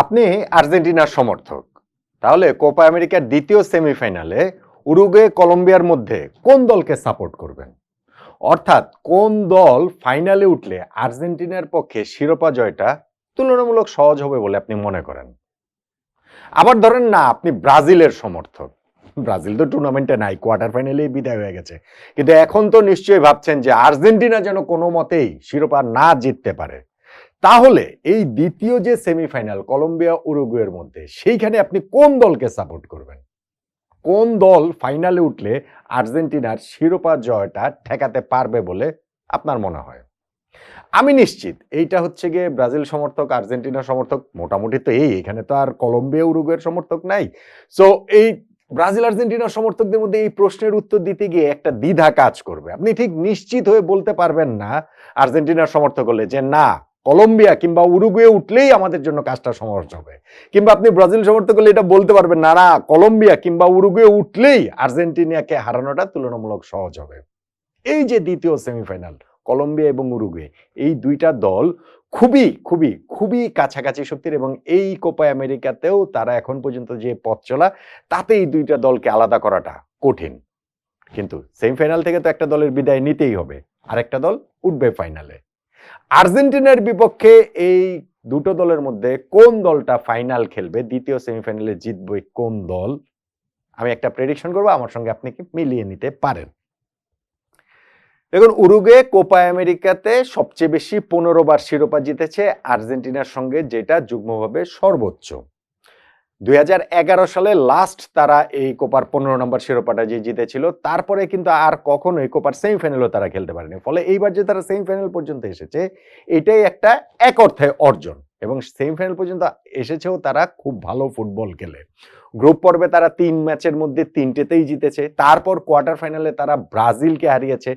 আপনি আর্জেন্টিনার সমর্থক। তাহলে কোপা আমেরিকার দ্বিতীয় সেমিফাইনালে উরুগুয়ে, কলম্বিয়ার মধ্যে কোন দলকে সাপোর্ট করবেন? অর্থাৎ কোন দল ফাইনালে উঠলে আর্জেন্টিনার পক্ষে শিরোপা জয়টা তুলনামূলক সহজ হবে বলে আপনি মনে করেন? আবার ধরেন না, আপনি ব্রাজিলের সমর্থক। ব্রাজিল তো টুর্নামেন্টে নাই, কোয়ার্টার ফাইনালেই বিদায় হয়ে গেছে। কিন্তু এখন তো নিশ্চয়ই ভাবছেন যে আর্জেন্টিনা যেন কোনো মতেই শিরোপা না জিততে পারে। তাহলে এই দ্বিতীয় যে সেমিফাইনাল কলম্বিয়া উরুগুয়ের মধ্যে, সেইখানে আপনি কোন দলকে সাপোর্ট করবেন? কোন দল ফাইনালে উঠলে আর্জেন্টিনার শিরোপা জয়টা ঠেকাতে পারবে বলে আপনার মনে হয়? আমি নিশ্চিত, এইটা হচ্ছে গিয়ে ব্রাজিল সমর্থক, আর্জেন্টিনা সমর্থক, মোটামুটি তো এই, এখানে তো আর কলম্বিয়া উরুগুয়ের সমর্থক নাই। সো এই ব্রাজিল আর্জেন্টিনার সমর্থকদের মধ্যে এই প্রশ্নের উত্তর দিতে গিয়ে একটা দ্বিধা কাজ করবে। আপনি ঠিক নিশ্চিত হয়ে বলতে পারবেন না আর্জেন্টিনার সমর্থক হলে যে না কলম্বিয়া কিংবা উরুগুয়ে উঠলেই আমাদের জন্য কাজটা সহজ হবে। কিংবা আপনি ব্রাজিল সমর্থক হলে এটা বলতে পারবেন, না না, কলম্বিয়া কিংবা উরুগুয়ে উঠলেই আর্জেন্টিনাকে হারানোটা তুলনামূলক সহজ হবে। এই যে দ্বিতীয় সেমিফাইনাল, কলম্বিয়া এবং উরুগুয়ে, এই দুইটা দল খুবই খুবই খুবই কাছাকাছি শক্তির এবং এই কোপা আমেরিকাতেও তারা এখন পর্যন্ত যে পথ চলা তাতে এই দুইটা দলকে আলাদা করাটা কঠিন। কিন্তু সেমিফাইনাল থেকে তো একটা দলের বিদায় নিতেই হবে। আরেকটা দল উঠবে ফাইনালে। আর্জেন্টিনার বিপক্ষে এই দুটো দলের মধ্যে কোন দলটা ফাইনাল খেলবে? দ্বিতীয় সেমিফাইনালে জিতবে কোন দল? আমি একটা প্রেডিকশন করব, আমার সঙ্গে আপনি কি মিলিয়ে নিতে পারেন? দেখুন উরুগে কোপা আমেরিকাতে সবচেয়ে বেশি পনেরো বার শিরোপা জিতেছে আর্জেন্টিনার সঙ্গে, যেটা যুগ্মভাবে সর্বোচ্চ। দু হাজার এগারো সালে লাস্ট তারা এই কোপার পনেরো নম্বর শিরোপাটা যে জিতেছিল, তারপরে কিন্তু আর কখনো এই কোপার সেমিফাইনালও তারা খেলতে পারেনি। ফলে এইবার যে তারা সেমিফাইনাল পর্যন্ত এসেছে, এটাই একটা এক অর্থে অর্জন। এবং সেমিফাইনাল পর্যন্ত এসেছেও তারা খুব ভালো ফুটবল খেলে। গ্রুপ পর্বে তারা তিন ম্যাচের মধ্যে তিনটেতেই জিতেছে। তারপর কোয়ার্টার ফাইনালে তারা ব্রাজিলকে হারিয়েছে।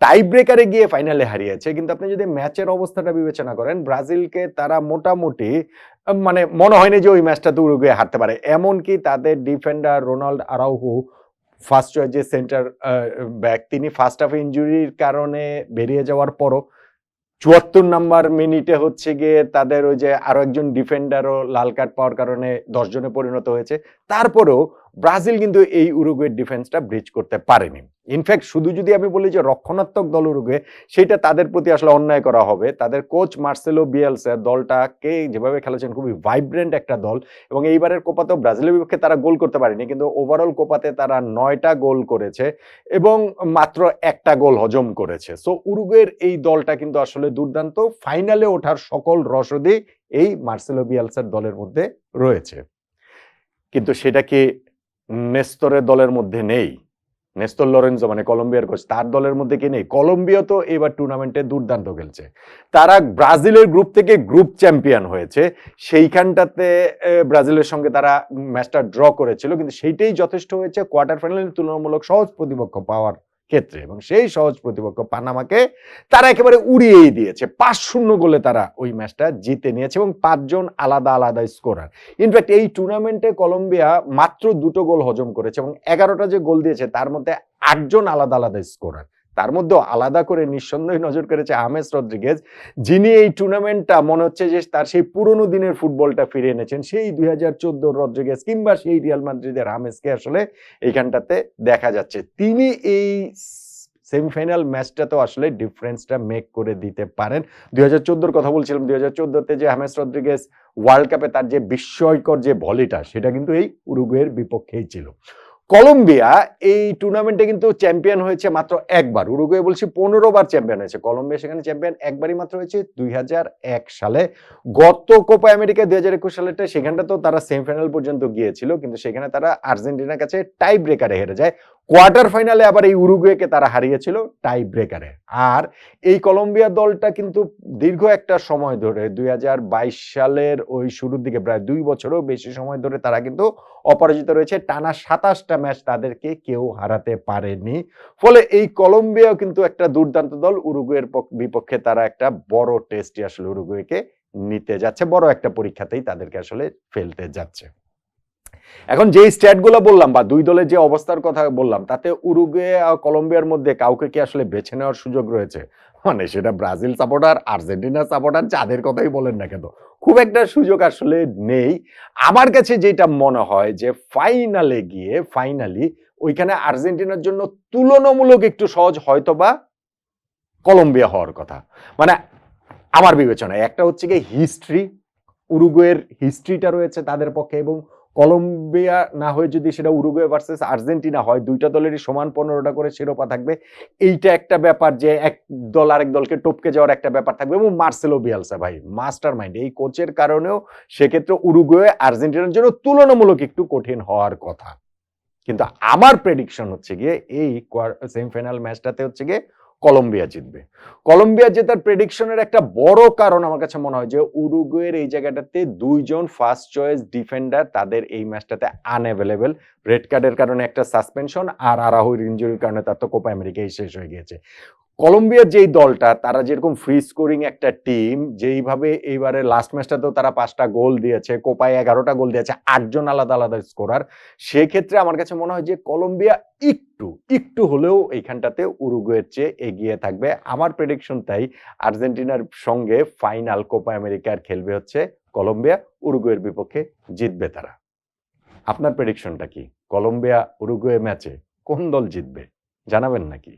টাই ব্রেকারে গিয়ে ফাইনালে হারিয়েছে। কিন্তু আপনি যদি ম্যাচের অবস্থাটা বিবেচনা করেন, ব্রাজিলকে তারা মোটামুটি মানে মনে হয়নি যে ওই ম্যাচটা তো উরুগুয়ে হারতে পারে। এমনকি তাদের ডিফেন্ডার রোনাল্ড আরাউহু ফার্স্ট যে সেন্টার ব্যাক তিনি ফার্স্ট হাফ ইঞ্জুরির কারণে বেরিয়ে যাওয়ার পরও চুয়াত্তর নাম্বার মিনিটে হচ্ছে গিয়ে তাদের ওই যে আরও একজন ডিফেন্ডারও লাল কার্ড পাওয়ার কারণে দশ জনে পরিণত হয়েছে। তারপরেও ব্রাজিল কিন্তু এই উরুগুয়ের ডিফেন্সটা ব্রিজ করতে পারেনি। ইনফ্যাক্ট শুধু যদি আমি বলি যে রক্ষণাত্মক দল উরুগুয়ে, সেটা তাদের প্রতি আসলে অন্যায় করা হবে। তাদের কোচ মার্সেলো বিয়েলসা দলটাকে যেভাবে খেলেছেন, খুবই ভাইব্রেন্ট একটা দল। এবং এইবারের কোপাতেও ব্রাজিলের বিপক্ষে তারা গোল করতে পারেনি, কিন্তু ওভারঅল কোপাতে তারা নয়টা গোল করেছে এবং মাত্র একটা গোল হজম করেছে। সো উরুগুয়ের এই দলটা কিন্তু আসলে দুর্দান্ত। ফাইনালে ওঠার সকল রসদই এই মার্সেলো বিয়ালসার দলের মধ্যে রয়েছে। কিন্তু সেটা কি নেস্তরের দলের মধ্যে নেই। নেস্তর লরেন্সো মানে কলম্বিয়ার কোচ, তার দলের মধ্যে কি নেই? কলম্বিয়া তো এবার টুর্নামেন্টে দুর্দান্ত খেলছে। তারা ব্রাজিলের গ্রুপ থেকে গ্রুপ চ্যাম্পিয়ন হয়েছে। সেইখানটাতে ব্রাজিলের সঙ্গে তারা ম্যাচটা ড্র করেছিল। কিন্তু সেইটাই যথেষ্ট হয়েছে, কোয়ার্টার ফাইনালে তুলনামূলক সহজ প্রতিপক্ষ পাওয়ার ক্ষেত্রে এবং সেই সহজ প্রতিপক্ষ পানামাকে তারা একেবারে উড়িয়েই দিয়েছে। পাঁচ শূন্য গোলে তারা ওই ম্যাচটা জিতে নিয়েছে এবং পাঁচজন আলাদা আলাদা স্কোরার। ইনফ্যাক্ট এই টুর্নামেন্টে কলম্বিয়া মাত্র দুটো গোল হজম করেছে এবং এগারোটা যে গোল দিয়েছে, তার মধ্যে আটজন আলাদা আলাদা স্কোরার। তার মধ্যেও আলাদা করে নিঃসন্দেহে নজর করেছে আমেস রদ্রিগেজ, যিনি এই টুর্নামেন্টটা মনে হচ্ছে যে তার সেই পুরনো দিনের ফুটবলটা ফিরে এনেছেন। সেই দুই হাজার চোদ্দ রদ্রিগেজ কিংবা সেই রিয়াল মাদ্রিদের আমেসকে আসলে এইখানটাতে দেখা যাচ্ছে। তিনি এই সেমিফাইনাল ম্যাচটাতেও আসলে ডিফারেন্সটা মেক করে দিতে পারেন। দুই হাজার চোদ্দোর কথা বলছিলাম, দুই হাজার চোদ্দোতে যে হামেস রদ্রিগেজ ওয়ার্ল্ড কাপে তার যে বিস্ময়কর যে ভলিটা, সেটা কিন্তু এই উরুগুয়ের বিপক্ষেই ছিল। কলম্বিয়া এই টুর্নামেন্টে কিন্তু চ্যাম্পিয়ন হয়েছে মাত্র একবার। উরুগুয়ে বলছি পনেরো বার চ্যাম্পিয়ন হয়েছে। কলম্বিয়া সেখানে চ্যাম্পিয়ন একবারই মাত্র হয়েছে দুই সালে। গত কোপা আমেরিকা দুই হাজার একুশ সালেটা সেখানটা তো তারা সেমিফাইনাল পর্যন্ত গিয়েছিল, কিন্তু সেখানে তারা আর্জেন্টিনার কাছে টাই ব্রেকারে হেরে যায়। কোয়ার্টার ফাইনালে আবার এই উরুগুয়েকে তারা হারিয়েছিল টাই ব্রেকারে। আর এই কলম্বিয়া দলটা কিন্তু দীর্ঘ একটা সময় ধরে, দুই হাজার বাইশ সালের ওই শুরুর দিকে প্রায় দুই বছরও বেশি সময় ধরে তারা কিন্তু অপরাজিত রয়েছে। টানা সাতাশটা ম্যাচ তাদেরকে কেউ হারাতে পারেনি। ফলে এই কলম্বিয়াও কিন্তু একটা দুর্দান্ত দল। উরুগুয়ের পক- বিপক্ষে তারা একটা বড় টেস্টই আসলে উরুগুয়েকে নিতে যাচ্ছে। বড় একটা পরীক্ষাতেই তাদেরকে আসলে ফেলতে যাচ্ছে। এখন যে স্ট্যাটগুলো বললাম বা দুই দলের যে অবস্থার কথা বললাম, তাতে উরুগুয়ে আর কলম্বিয়ার মধ্যে কাউকে কি আসলে বেছে নেওয়ার সুযোগ রয়েছে? মানে সেটা ব্রাজিল সাপোর্টার আর্জেন্টিনা সাপোর্টার যাদের কথাই বলেন না কেন, খুব একটা সুযোগ আসলে নেই। আমার কাছে যেটা মনে হয় যে ফাইনালে গিয়ে ফাইনালি ওইখানে আর্জেন্টিনার জন্য তুলনামূলক একটু সহজ হয়তো বা কলম্বিয়া হওয়ার কথা। মানে আমার বিবেচনায় একটা হচ্ছে কি হিস্ট্রি উরুগুয়ের হিস্ট্রিটা রয়েছে তাদের পক্ষে এবং কলম্বিয়া না হয়ে যদি সেটা উরুগুয়ে ভার্সেস আর্জেন্টিনা হয়, দুইটা দলেরই সমান পনেরোটা করে শিরোপা থাকবে। এইটা একটা ব্যাপার যে এক দল আরেক দলকে টপকে যাওয়ার একটা ব্যাপার থাকবে এবং মার্সেলো বিয়ালসা ভাই মাস্টার মাইন্ড এই কোচের কারণেও সেক্ষেত্রে উরুগুয়ে আর্জেন্টিনার জন্য তুলনামূলক একটু কঠিন হওয়ার কথা। কিন্তু আমার প্রেডিকশন হচ্ছে গিয়ে এই সেমিফাইনাল ম্যাচটাতে হচ্ছে গিয়ে কলম্বিয়া জিতবে। কলম্বিয়া জেতার প্রেডিকশনের একটা বড় কারণ আমার কাছে মনে হয় যে, উরুগুয়ের এই জায়গাটাতে দুইজন ফার্স্ট চয়েস ডিফেন্ডার তাদের এই ম্যাচটাতে আনঅ্যাভেলেবেল রেড কার্ডের কারণে একটা সাসপেনশন আর আরাহুর ইঞ্জুরির কারণে তার তো কোপা আমেরিকাই শেষ হয়ে গিয়েছে। কলম্বিয়ার যেই দলটা, তারা যেরকম ফ্রি স্কোরিং একটা টিম যেইভাবে এইবারে লাস্ট ম্যাচটাতেও তারা পাঁচটা গোল দিয়েছে, কোপায় এগারোটা গোল দিয়েছে, আটজন আলাদা আলাদা স্কোরার সেক্ষেত্রে আমার কাছে মনে হয় যে কলম্বিয়া একটু একটু হলেও এইখানটাতে উরুগুয়ের চেয়ে এগিয়ে থাকবে। আমার প্রেডিকশন তাই, আর্জেন্টিনার সঙ্গে ফাইনাল কোপা আমেরিকার খেলবে হচ্ছে কলম্বিয়া, উরুগুয়ের বিপক্ষে জিতবে তারা। আপনার প্রেডিকশনটা কি? কলম্বিয়া উরুগুয়ে ম্যাচে কোন দল জিতবে? জানাবেন নাকি?